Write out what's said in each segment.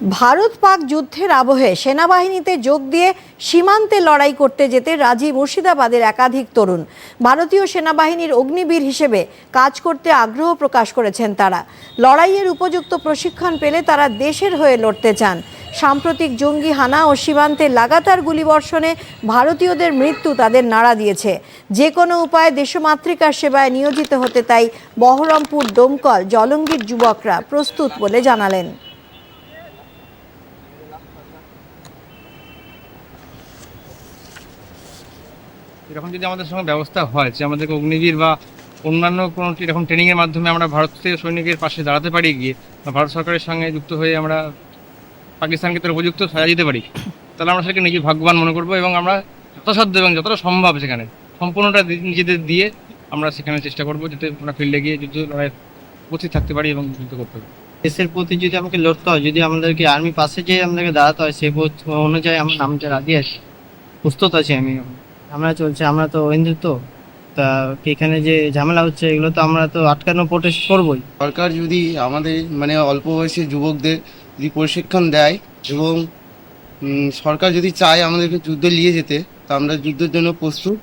ভারত পাক যুদ্ধের আবহে সেনাবাহিনীতে যোগ দিয়ে সীমান্তে লড়াই করতে যেতে রাজি মুর্শিদাবাদের একাধিক তরুণ। ভারতীয় সেনাবাহিনীর অগ্নিবীর হিসেবে কাজ করতে আগ্রহ প্রকাশ করেছেন তারা। লড়াইয়ের উপযুক্ত প্রশিক্ষণ পেলে তারা দেশের হয়ে লড়তে চান। সাম্প্রতিক জঙ্গি হানা ও সীমান্তে লাগাতার গুলিবর্ষণে ভারতীয়দের মৃত্যু তাদের নাড়া দিয়েছে। যে কোনো উপায়ে দেশমাতৃকার সেবায় নিয়োজিত হতে তাই বহরমপুর ডোমকল জলঙ্গির যুবকরা প্রস্তুত বলে জানালেন। এরকম যদি আমাদের সঙ্গে ব্যবস্থা হয়, যে আমাদেরকে অগ্নিবীর বা অন্যান্য কোনো এরকম ট্রেনিংয়ের মাধ্যমে আমরা ভারতীয় সৈনিকের পাশে দাঁড়াতে পারি, গিয়ে বা ভারত সরকারের সঙ্গে যুক্ত হয়ে আমরা পাকিস্তানকে তার উপযুক্ত সাজা দিতে পারি, তাহলে আমরা সেটাকে নিজে ভাগ্যবান মনে করব এবং আমরা যথাসাধ্য এবং যতটা সম্ভব সেখানে সম্পূর্ণটা নিজেদের দিয়ে আমরা সেখানে চেষ্টা করব, যাতে আমরা ফিল্ডে গিয়ে যুদ্ধ লড়াই উপস্থিত থাকতে পারি এবং যুদ্ধ করতে পারি। দেশের প্রতি যদি আমাকে লড়তে হয় যদি আমাদেরকে আর্মি পাশে যে আমাদেরকে দাঁড়াতে হয় সেই বোধ অনুযায়ী আমার নামটা রাজি আছি। প্রস্তুত আছি আমি। আমরা চলছে আমরা তো হিন্দু তো তা এখানে যে ঝামেলা হচ্ছে এগুলো তো আমরা তো আটকানো প্রোটেস্ট করবোই। সরকার যদি আমাদের মানে অল্প বয়সী যুবকদের যদি প্রশিক্ষণ দেয় এবং সরকার যদি চায় আমাদেরকে যুদ্ধে নিয়ে যেতে তা আমরা যুদ্ধের জন্য প্রস্তুত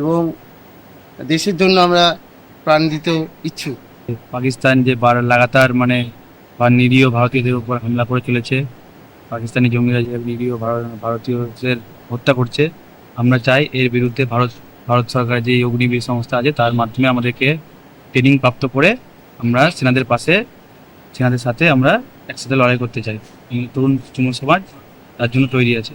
এবং দেশের জন্য আমরা প্রাণ দিতেও ইচ্ছুক। পাকিস্তান যে বার লাগাতার মানে বা নিরীহ ভারতীয়দের উপর হামলা করে চলেছে। পাকিস্তানি জঙ্গিরা যে নিরীহ ভারত- ভারতীয়দের হত্যা করছে, আমরা চাই এর বিরুদ্ধে ভারত ভারত সরকার যে অগ্নিবীর সংস্থা আছে, তার মাধ্যমে আমাদেরকে ট্রেনিং প্রাপ্ত করে আমরা সেনাদের পাশে, সেনাদের সাথে আমরা একসাথে লড়াই করতে চাই। তরুণ যুব সমাজ তার জন্য তৈরি আছে।